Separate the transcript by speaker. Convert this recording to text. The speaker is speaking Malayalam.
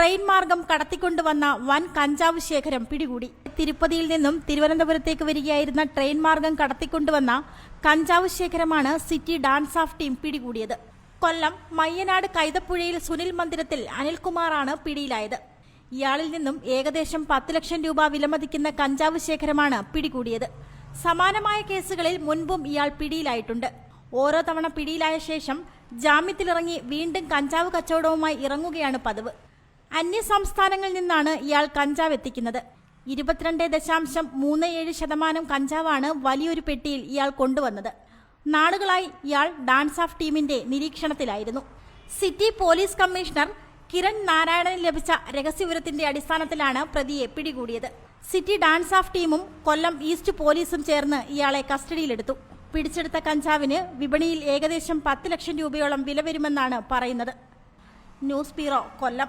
Speaker 1: ട്രെയിൻ മാർഗം കടത്തിക്കൊണ്ടുവന്ന വൻ കഞ്ചാവ് ശേഖരം പിടികൂടി. തിരുപ്പതിയിൽ നിന്നും തിരുവനന്തപുരത്തേക്ക് വരികയായിരുന്ന ട്രെയിൻ മാർഗം കടത്തിക്കൊണ്ടുവന്ന കഞ്ചാവ് ശേഖരമാണ് സിറ്റി ഡാൻസ് ഓഫ് ടീം പിടികൂടിയത്. കൊല്ലം മയ്യനാട് കൈതപ്പുഴയിൽ സുനിൽ മന്ദിരത്തിൽ അനിൽകുമാറാണ് പിടിയിലായത്. ഇയാളിൽ നിന്നും ഏകദേശം പത്ത് ലക്ഷം രൂപ വിലമതിക്കുന്ന കഞ്ചാവ് ശേഖരമാണ് പിടികൂടിയത്. സമാനമായ കേസുകളിൽ മുൻപും ഇയാൾ പിടിയിലായിട്ടുണ്ട്. ഓരോ തവണ പിടിയിലായ ശേഷം ജാമ്യത്തിലിറങ്ങി വീണ്ടും കഞ്ചാവ് കച്ചവടവുമായി ഇറങ്ങുകയാണ് പതിവ്. അന്യ സംസ്ഥാനങ്ങളിൽ നിന്നാണ് ഇയാൾ കഞ്ചാവ് എത്തിക്കുന്നത്. ഇരുപത്തിരണ്ട് ദശാംശം മൂന്ന് ഏഴ് ശതമാനം കഞ്ചാവാണ് വലിയൊരു പെട്ടിയിൽ ഇയാൾ കൊണ്ടുവന്നത്. നാളുകളായി ഇയാൾ ഡാൻസ് ഓഫ് ടീമിന്റെ നിരീക്ഷണത്തിലായിരുന്നു. സിറ്റി പോലീസ് കമ്മീഷണർ കിരൺ നാരായണന് ലഭിച്ച രഹസ്യവിവരത്തിന്റെ അടിസ്ഥാനത്തിലാണ് പ്രതിയെ പിടികൂടിയത്. സിറ്റി ഡാൻസ് ഓഫ് ടീമും കൊല്ലം ഈസ്റ്റ് പോലീസും ചേർന്ന് ഇയാളെ കസ്റ്റഡിയിലെടുത്തു. പിടിച്ചെടുത്ത കഞ്ചാവിന് വിപണിയിൽ ഏകദേശം പത്ത് ലക്ഷം രൂപയോളം വില വരുമെന്നാണ് പറയുന്നത്. News bureau Kollam.